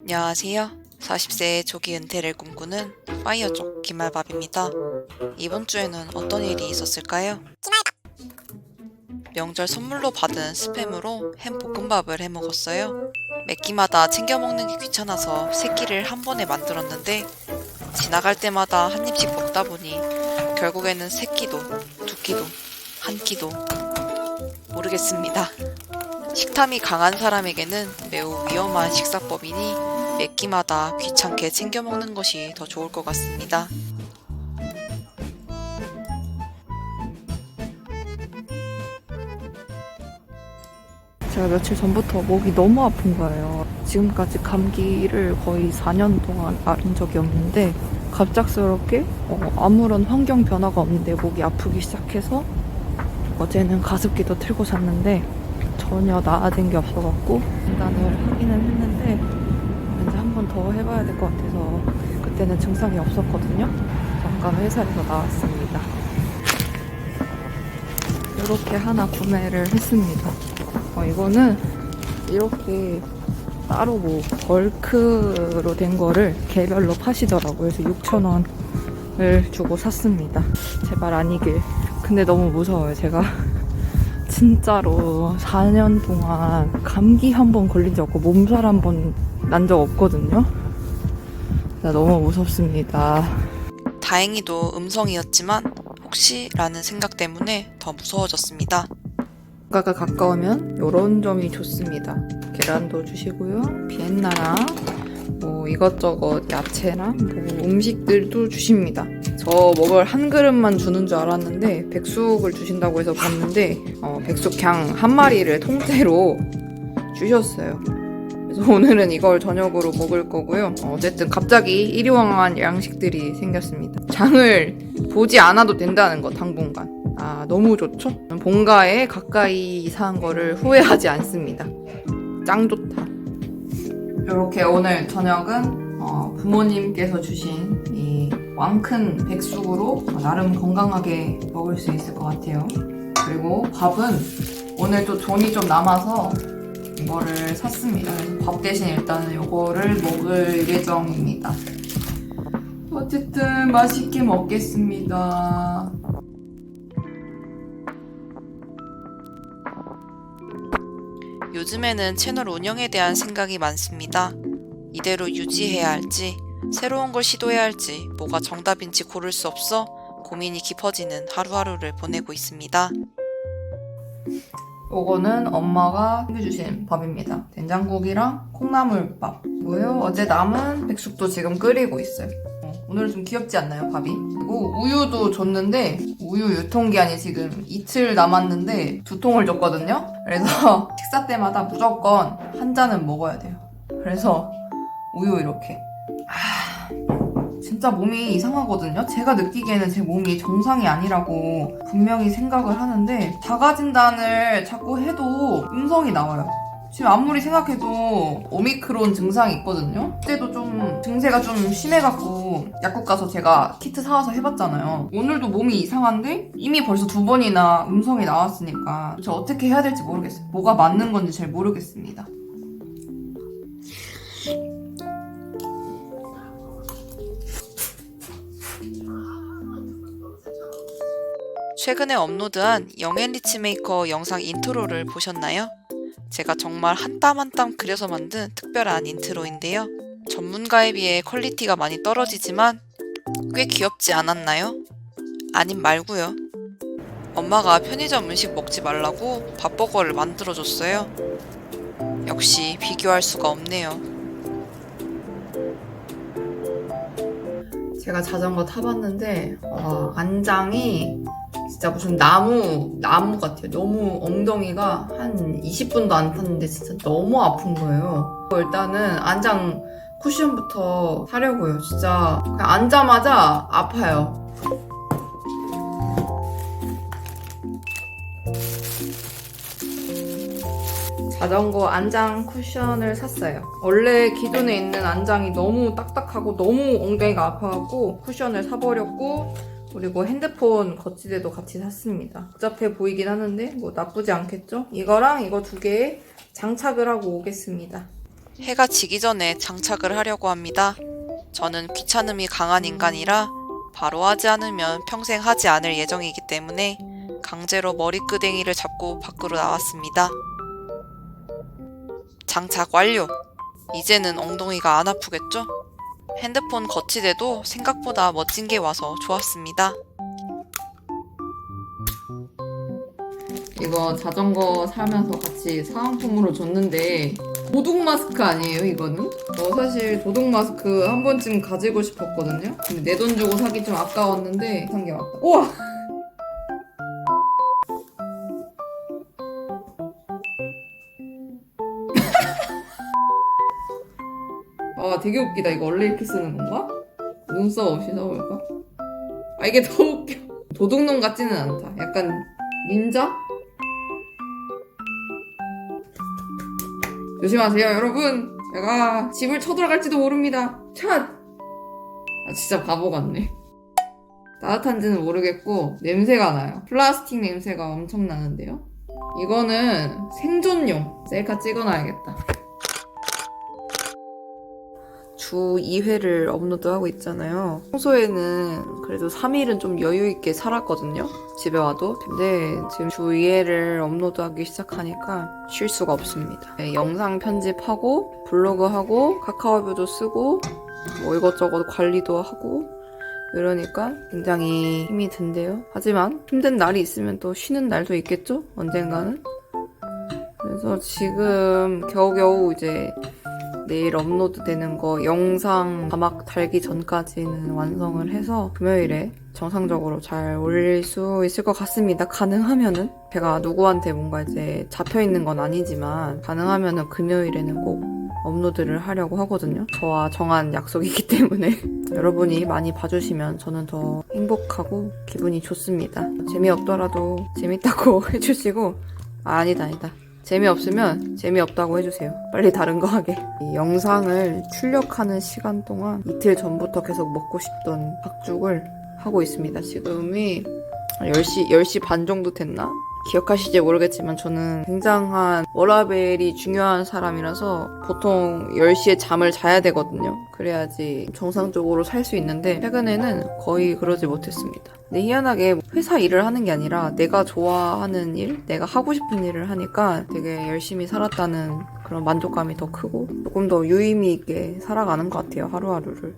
안녕하세요. 40세의 조기 은퇴를 꿈꾸는 파이어족 김말밥입니다. 이번 주에는 어떤 일이 있었을까요? 명절 선물로 받은 스팸으로 햄 볶음밥을 해 먹었어요. 매 끼마다 챙겨 먹는 게 귀찮아서 세 끼를 한 번에 만들었는데 지나갈 때마다 한 입씩 먹다 보니 결국에는 세 끼도 두 끼도 한 끼도 모르겠습니다. 식탐이 강한 사람에게는 매우 위험한 식사법이니 매 끼마다 귀찮게 챙겨 먹는 것이 더 좋을 것 같습니다. 제가 며칠 전부터 목이 너무 아픈 거예요. 지금까지 감기를 거의 4년 동안 앓은 적이 없는데 갑작스럽게 어, 아무런 환경 변화가 없는데 목이 아프기 시작해서 어제는 가습기도 틀고 잤는데 전혀 나아진 게 없어갖고 진단을 하기는 했는데 왠지 한 번 더 해봐야 될 것 같아서 그때는 증상이 없었거든요. 잠깐 회사에서 나왔습니다. 이렇게 하나 구매를 했습니다. 어, 이거는 이렇게 따로 뭐 벌크로 된 거를 개별로 파시더라고요. 그래서 6,000원을 주고 샀습니다. 제발 아니길. 근데 너무 무서워요. 제가 진짜로 4년 동안 감기 한 번 걸린 적 없고 몸살 한 번 난 적 없거든요. 나 너무 무섭습니다. 다행히도 음성이었지만 혹시라는 생각 때문에 더 무서워졌습니다. 가가 가까우면 이런 점이 좋습니다. 계란도 주시고요. 비엔나랑 뭐 이것저것 야채랑 뭐 음식들도 주십니다. 저 먹을 한 그릇만 주는 줄 알았는데 백숙을 주신다고 해서 봤는데 어, 백숙 그냥 한 마리를 통째로 주셨어요. 그래서 오늘은 이걸 저녁으로 먹을 거고요. 어, 어쨌든 갑자기 일용한 양식들이 생겼습니다. 장을 보지 않아도 된다는 거 당분간. 아 너무 좋죠? 본가에 가까이 사는 거를 후회하지 않습니다. 짱 좋다. 이렇게 오늘 저녁은 어, 부모님께서 주신 이 왕큰 백숙으로 나름 건강하게 먹을 수 있을 것 같아요. 그리고 밥은 오늘 또 돈이 좀 남아서 이거를 샀습니다. 밥 대신 일단은 이거를 먹을 예정입니다. 어쨌든 맛있게 먹겠습니다. 요즘에는 채널 운영에 대한 생각이 많습니다. 이대로 유지해야 할지, 새로운 걸 시도해야 할지, 뭐가 정답인지 고를 수 없어 고민이 깊어지는 하루하루를 보내고 있습니다. 요거는 엄마가 해주신 밥입니다. 된장국이랑 콩나물밥이고요. 어제 남은 백숙도 지금 끓이고 있어요. 어, 오늘 좀 귀엽지 않나요, 밥이? 그리고 우유도 줬는데 우유 유통기한이 지금 이틀 남았는데 두 통을 줬거든요. 그래서 식사 때마다 무조건 한 잔은 먹어야 돼요. 그래서 우유 이렇게. 아, 진짜 몸이 이상하거든요. 제가 느끼기에는 제 몸이 정상이 아니라고 분명히 생각을 하는데 자가 진단을 자꾸 해도 음성이 나와요. 지금 아무리 생각해도 오미크론 증상이 있거든요. 그때도 좀 증세가 좀 심해갖고 약국 가서 제가 키트 사와서 해봤잖아요. 오늘도 몸이 이상한데 이미 벌써 두 번이나 음성이 나왔으니까 저 어떻게 해야 될지 모르겠어요. 뭐가 맞는 건지 잘 모르겠습니다. 최근에 업로드한 영앤 리치메이커 영상 인트로를 보셨나요? 제가 정말 한 땀 한 땀 그려서 만든 특별한 인트로인데요. 전문가에 비해 퀄리티가 많이 떨어지지만 꽤 귀엽지 않았나요? 아님 말고요. 엄마가 편의점 음식 먹지 말라고 밥버거를 만들어줬어요. 역시 비교할 수가 없네요. 제가 자전거 타봤는데 와, 안장이 진짜 무슨 나무 나무 같아요. 너무 엉덩이가 한 20분도 안 탔는데 진짜 너무 아픈 거예요. 일단은 안장 쿠션부터 사려고요. 진짜 그냥 앉자마자 아파요. 자전거 안장 쿠션을 샀어요. 원래 기존에 있는 안장이 너무 딱딱하고 너무 엉덩이가 아파갖고 쿠션을 사버렸고 그리고 핸드폰 거치대도 같이 샀습니다. 복잡해 보이긴 하는데 뭐 나쁘지 않겠죠? 이거랑 이거 두 개 장착을 하고 오겠습니다. 해가 지기 전에 장착을 하려고 합니다. 저는 귀찮음이 강한 인간이라 바로 하지 않으면 평생 하지 않을 예정이기 때문에 강제로 머리끄댕이를 잡고 밖으로 나왔습니다. 장착 완료! 이제는 엉덩이가 안 아프겠죠? 핸드폰 거치대도 생각보다 멋진 게 와서 좋았습니다. 이거 자전거 사면서 같이 사은품으로 줬는데 도둑 마스크 아니에요 이거는? 저 사실 도둑 마스크 한 번쯤 가지고 싶었거든요 근데 내 돈 주고 사기 좀 아까웠는데 산 게 왔다 우와! 아 되게 웃기다 이거 원래 이렇게 쓰는 건가? 눈썹 없이 써볼까? 아 이게 더 웃겨 도둑놈 같지는 않다 약간 닌자? 조심하세요, 여러분. 제가 집을 쳐들어갈지도 모릅니다. 첫! 아, 진짜 바보 같네. 따뜻한지는 모르겠고, 냄새가 나요. 플라스틱 냄새가 엄청 나는데요? 이거는 생존용. 셀카 찍어놔야겠다. 주 2회를 업로드하고 있잖아요. 평소에는 그래도 3일은 좀 여유있게 살았거든요. 집에 와도. 근데 지금 주 2회를 업로드하기 시작하니까 쉴 수가 없습니다. 네, 영상 편집하고, 블로그하고, 카카오뷰도 쓰고, 뭐 이것저것 관리도 하고, 이러니까 굉장히 힘이 든대요. 하지만 힘든 날이 있으면 또 쉬는 날도 있겠죠? 언젠가는. 그래서 지금 겨우겨우 이제 내일 업로드 되는 거 영상 자막 달기 전까지는 완성을 해서 금요일에 정상적으로 잘 올릴 수 있을 것 같습니다. 가능하면은 제가 누구한테 뭔가 이제 잡혀 있는 건 아니지만 가능하면은 금요일에는 꼭 업로드를 하려고 하거든요. 저와 정한 약속이기 때문에 여러분이 많이 봐주시면 저는 더 행복하고 기분이 좋습니다. 재미없더라도 재밌다고 해주시고 아, 아니다 아니다. 재미없으면 재미없다고 해주세요. 빨리 다른 거 하게. 이 영상을 출력하는 시간 동안 이틀 전부터 계속 먹고 싶던 박죽을 하고 있습니다. 지금이 10시, 10시 반 정도 됐나? 기억하실지 모르겠지만 저는 굉장한 워라벨이 중요한 사람이라서 보통 10시에 잠을 자야 되거든요. 그래야지 정상적으로 살 수 있는데 최근에는 거의 그러지 못했습니다. 근데 희한하게 회사 일을 하는 게 아니라 내가 좋아하는 일, 내가 하고 싶은 일을 하니까 되게 열심히 살았다는 그런 만족감이 더 크고 조금 더 유의미 있게 살아가는 것 같아요, 하루하루를.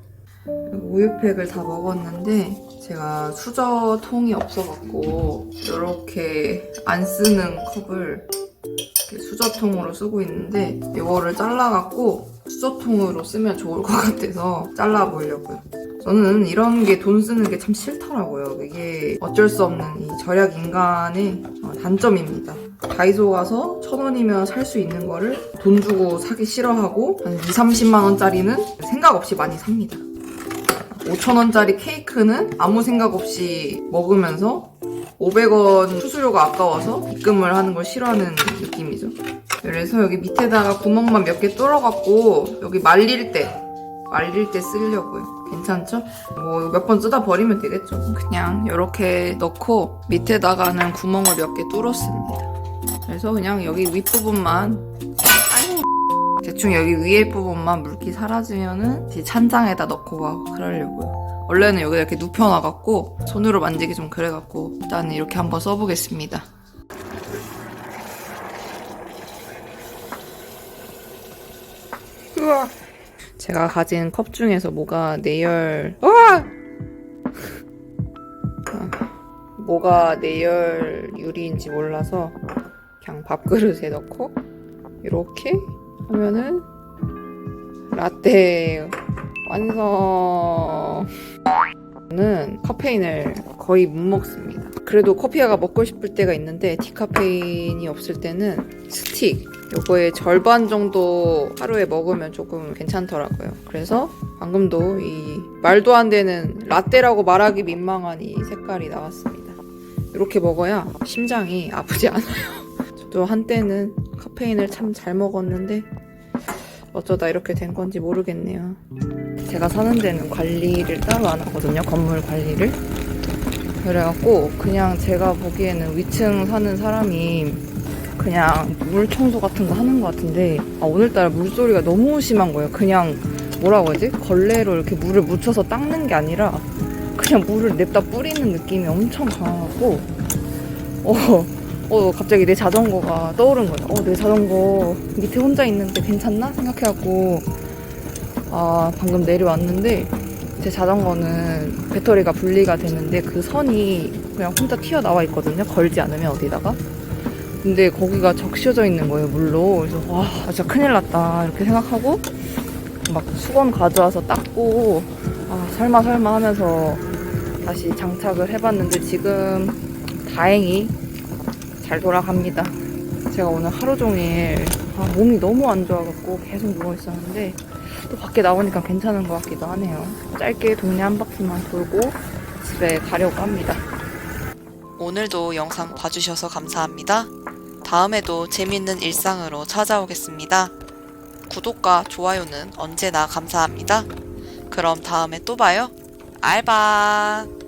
우유팩을 다 먹었는데 제가 수저통이 없어갖고 이렇게 안 쓰는 컵을 수저통으로 쓰고 있는데 이거를 잘라갖고 수저통으로 쓰면 좋을 것 같아서 잘라보려고요. 저는 이런 게 돈 쓰는 게 참 싫더라고요. 이게 어쩔 수 없는 이 절약 인간의 어, 단점입니다. 다이소 가서 천 원이면 살 수 있는 거를 돈 주고 사기 싫어하고 한 2, 30만 원짜리는 생각 없이 많이 삽니다. 5천원짜리 케이크는 아무 생각 없이 먹으면서 500원 수수료가 아까워서 입금을 하는 걸 싫어하는 느낌이죠. 그래서 여기 밑에다가 구멍만 몇 개 뚫어갖고 여기 말릴 때 말릴 때 쓰려고요. 괜찮죠? 뭐 몇 번 쓰다 버리면 되겠죠. 그냥 이렇게 넣고 밑에다가는 구멍을 몇 개 뚫었습니다. 그래서 그냥 여기 윗부분만 대충 여기 위에 부분만 물기 사라지면은 이제 찬장에다 넣고 막 그러려고요. 원래는 여기 이렇게 눕혀놔갖고 손으로 만지기 좀 그래갖고 일단 이렇게 한번 써보겠습니다. 우와. 제가 가진 컵 중에서 뭐가 내열 우와! 아, 뭐가 내열 유리인지 몰라서 그냥 밥그릇에 넣고 이렇게 하면은 라떼 완성. 저는 카페인을 거의 못 먹습니다. 그래도 커피가 먹고 싶을 때가 있는데 디카페인이 없을 때는 스틱 요거의 절반 정도 하루에 먹으면 조금 괜찮더라고요. 그래서 방금도 이 말도 안 되는 라떼라고 말하기 민망한 이 색깔이 나왔습니다. 이렇게 먹어야 심장이 아프지 않아요. 저도 한때는 카페인을 참 잘 먹었는데 어쩌다 이렇게 된 건지 모르겠네요. 제가 사는 데는 관리를 따로 안 하거든요. 건물 관리를. 그래갖고 그냥 제가 보기에는 위층 사는 사람이 그냥 물 청소 같은 거 하는 것 같은데 아, 오늘따라 물소리가 너무 심한 거예요. 그냥 뭐라고 하지? 걸레로 이렇게 물을 묻혀서 닦는 게 아니라 그냥 물을 냅다 뿌리는 느낌이 엄청 강하고 어, 어 갑자기 내 자전거가 떠오른 거예요. 어, 내 자전거 밑에 혼자 있는데 괜찮나? 생각해갖고 아 방금 내려왔는데 제 자전거는 배터리가 분리가 되는데 그 선이 그냥 혼자 튀어나와 있거든요. 걸지 않으면 어디다가. 근데 거기가 적셔져 있는 거예요, 물로. 그래서 와, 진짜 큰일 났다. 이렇게 생각하고 막 수건 가져와서 닦고 아, 설마 설마 하면서 다시 장착을 해봤는데 지금 다행히 잘 돌아갑니다. 제가 오늘 하루 종일 아, 몸이 너무 안 좋아갖고 계속 누워 있었는데 또 밖에 나오니까 괜찮은 것 같기도 하네요. 짧게 동네 한 바퀴만 돌고 집에 가려고 합니다. 오늘도 영상 봐주셔서 감사합니다. 다음에도 재밌는 일상으로 찾아오겠습니다. 구독과 좋아요는 언제나 감사합니다. 그럼 다음에 또 봐요. 알바!